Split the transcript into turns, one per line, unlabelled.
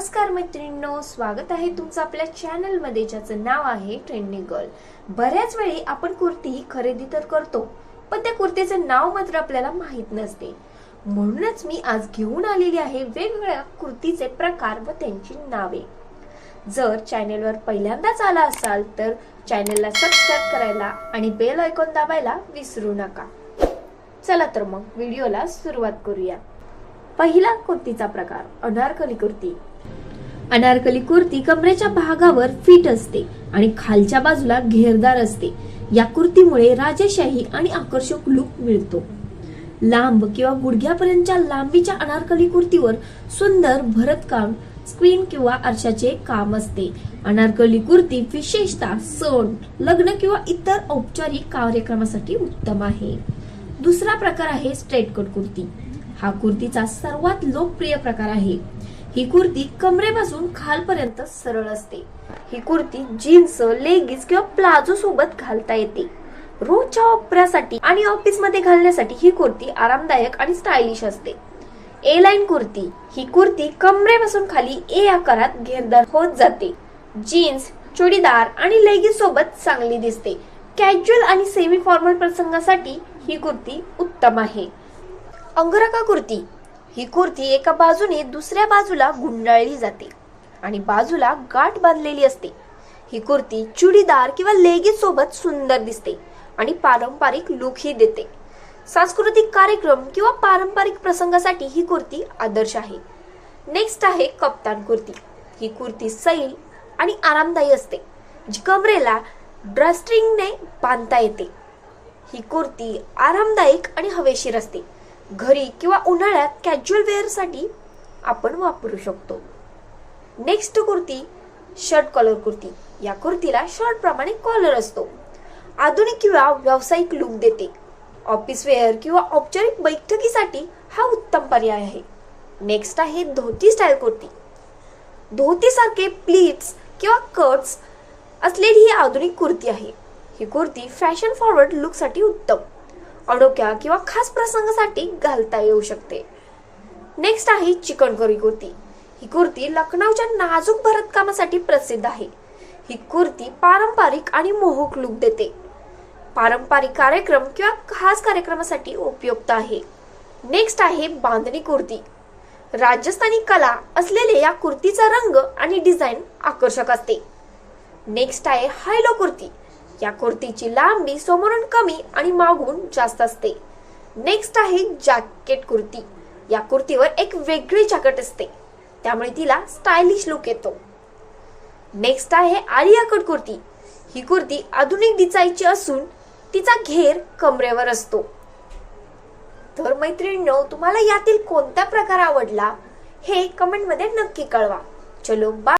नमस्कार मैत्रिणींनो स्वागत आहे तुमचं आपल्या चॅनलमध्ये ज्याचं नाव आहे ट्रेंडिंग गर्ल बऱ्याच वेळी आपण कुर्ती खरेदी तर करतो पण त्या कुर्तीचं नाव मात्र आपल्याला माहीत नसते. म्हणूनच मी आज घेऊन आलेली आहे वेगवेगळ्या कुर्तीचे प्रकार व त्यांची नावे. जर चॅनेलवर पहिल्यांदाच आला असाल तर चॅनेलला सबस्क्राईब करायला आणि बेल आयकॉन दाबायला विसरू नका. चला तर मग व्हिडिओला सुरुवात करूया. पहिला कुर्तीचा प्रकार अनारकली कुर्ती. अनारकली कुर्ती कमरेच्या भागावर फिट असते आणि खालच्या बाजूला घेरदार असते. या कुर्तीमुळे राजेशाही आणि आकर्षक लुक मिळतो. लांब किंवा गुडघ्यापर्यंतच्या लांबीच्या अनारकली कुर्तीवर सुंदर भरतकाम स्क्रीन किंवा आरशाचे काम असते. अनारकली कुर्ती विशेषतः सण लग्न किंवा इतर औपचारिक कार्यक्रमासाठी उत्तम आहे. दुसरा प्रकार आहे स्ट्रेट कट कुर्ती. हा कुर्तीचा सर्वात लोकप्रिय प्रकार आहे. ही कुर्ती कमरेपासून खालपर्यंत सरळ असते. ही कुर्ती जीन्स लेगिन्स किंवा प्लाझो सोबत घालता येते. रोजच्या वापरासाठी आणि ऑफिसमध्ये घालण्यासाठी ही कुर्ती आरामदायक आणि स्टायलिश असते. ए लाईन कुर्ती ही कुर्ती कमरेपासून खाली ए आकारात घेरदार होत जाते. जीन्स चुडीदार आणि लेगिन्स सोबत चांगली दिसते. कॅज्युअल आणि सेमी फॉर्मल प्रसंगासाठी ही कुर्ती उत्तम आहे. अंगरखा कुर्ती ही कुर्ती एका बाजूने दुसऱ्या बाजूला गुंडाळली जाते आणि बाजूला गाठ बांधलेली असते. ही कुर्ती चुडीदार किंवा लेगिन्स सोबत सुंदर दिसते आणि पारंपरिक लुकही देते. सांस्कृतिक कार्यक्रम किंवा पारंपरिक प्रसंगासाठी ही कुर्ती आदर्श आहे. नेक्स्ट आहे कप्तान कुर्ती. ही कुर्ती सैल आणि आरामदायी असते जी कमरेला ड्रस्टिंगने बांधता येते. ही कुर्ती आरामदायक आणि हवेशीर असते. घरी किंवा उन्हाळ्यात कॅज्युअल वेअरसाठी आपण वापरू शकतो. Next kurti shirt collar kurti. या कुर्तीला शर्ट प्रमाणे कॉलर असतो. आधुनिक किंवा व्यावसायिक लुक देते. ऑफिस वेअर किंवा औपचारिक बैठकीसाठी हा उत्तम पर्याय आहे. नेक्स्ट आहे धोती स्टाईल कुर्ती. धोतीसारखे प्लीट्स किंवा कट्स असलेली ही आधुनिक कुर्ती आहे. ही कुर्ती फॅशन फॉरवर्ड लुकसाठी उत्तम. अनोख्या किंवा खास प्रसंगासाठी घालता येऊ शकते. नेक्स्ट आहे चिकनकरी कुर्ती. ही कुर्ती लखनौच्या नाजूक भरतकामासाठी प्रसिद्ध आहे. ही कुर्ती पारंपरिक आणि मोहक लुक देते. पारंपरिक कार्यक्रम किंवा खास कार्यक्रमासाठी उपयुक्त आहे. नेक्स्ट आहे बांधणी कुर्ती. राजस्थानी कला असलेले या कुर्तीचा रंग आणि डिझाईन आकर्षक असते. नेक्स्ट आहे हायलो कुर्ती. या कुर्तीची लांबी समोरून कमी आणि मागून जास्त असते. नेक्स्ट आहे जॅकेट कुर्ती. या कुर्तीवर एक वेगळी जॅकेट असते. त्यामुळे तिला स्टायलिश लुक येतो. नेक्स्ट आहे आलिया कट कुर्ती. ही कुर्ती आधुनिक डिझाईनची असून तिचा घेर कमरेवर असतो. तर मैत्रिणींनो तुम्हाला यातील कोणता प्रकार आवडला हे कमेंटमध्ये नक्की कळवा. चलो बाय